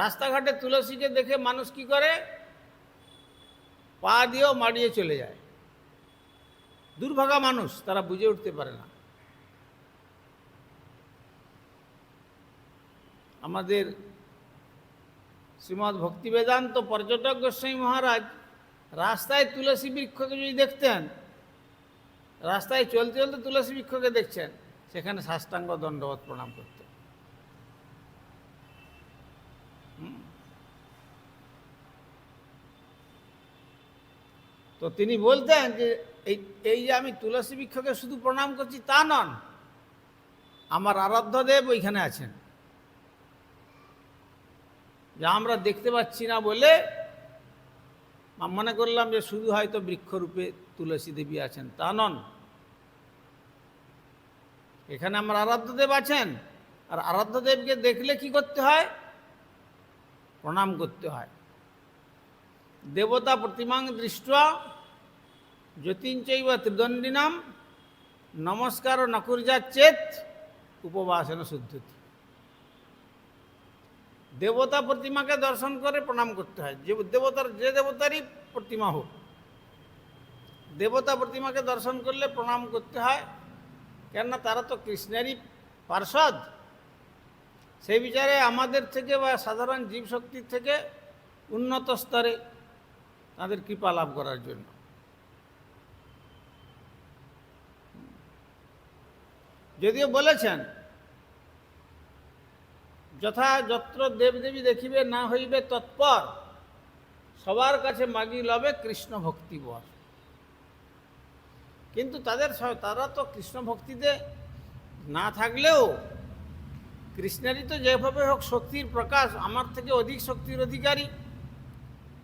রাস্তাঘাটে তুলসীকে দেখে মানুষ কি করে? পা দিয়েও মাড়িয়ে চলে যায়। দুর্ভাগা মানুষ, তারা বুঝে উঠতে পারে না। আমাদের শ্রীমৎ ভক্তিবেদান্ত পর্যটক গোস্বামী মহারাজ রাস্তায় তুলসী বৃক্ষকে যদি দেখতেন, রাস্তায় চলতে চলতে তুলসী বৃক্ষকে দেখছেন, সেখানে সাষ্টাঙ্গ দণ্ডবত প্রণাম করতেন। তো তিনি বলতেন যে, এই এই যে আমি তুলসী বৃক্ষকে শুধু প্রণাম করছি তা নন, আমার আরাধ্য দেব ওইখানে আছেন। যা আমরা দেখতে পাচ্ছি না বলে মনে করলাম যে, শুধু হয়তো বৃক্ষরূপে তুলসী দেবী আছেন, তা নন। এখানে আমার আরাধ্য দেব আছেন, আর আরাধ্য দেবকে দেখলে কি করতে হয়? প্রণাম করতে হয়। দেবতা প্রতিমাং দৃষ্ট জ্যোতিঞ্চৈব ত্রিদণ্ডিনাম নমস্কার নকুর্যা চেত উপবাসন শুদ্ধতি। দেবতা প্রতিমাকে দর্শন করে প্রণাম করতে হয়। যে দেবতার, যে দেবতারই প্রতিমা হোক। দেবতা প্রতিমাকে দর্শন করলে প্রণাম করতে হয়। কেননা তারা তো কৃষ্ণেরই পার্ষদ। সেই বিচারে আমাদের থেকে বা সাধারণ জীবশক্তির থেকে উন্নত স্তরে তাদের কৃপা লাভ করার জন্য। যদিও বলেছেন, যথা যত্র দেবদেবী দেখিবে না হইবে তৎপর, সবার কাছে মাগি লবে কৃষ্ণ ভক্তি বর। কিন্তু তাদের তারা তো কৃষ্ণ ভক্তিতে না থাকলেও কৃষ্ণেরই তো যেভাবে হোক শক্তির প্রকাশ, আমার থেকে অধিক শক্তির অধিকারী।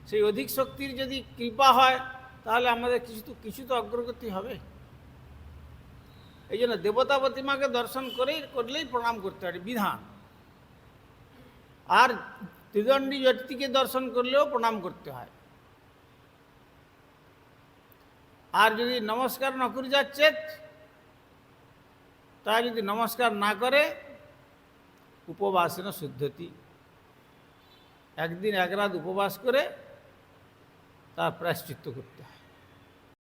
সেই অধিক শক্তির যদি কৃপা হয়, তাহলে আমাদের কিছু তো কিছু তো অগ্রগতি হবে। এই জন্য দেবতা প্রতিমাকে দর্শন করেই করলেই প্রণাম করতে হয় বিধান। আর ত্রিদণ্ডী ব্যক্তিকে দর্শন করলেও প্রণাম করতে হয়। আর যদি নমস্কার না করে যাচ্ছে তা যদি নমস্কার না করে উপবাসেন শুদ্ধতি। একদিন এক রাত উপবাস করে তার প্রায়শ্চিত্ত করতে হয়।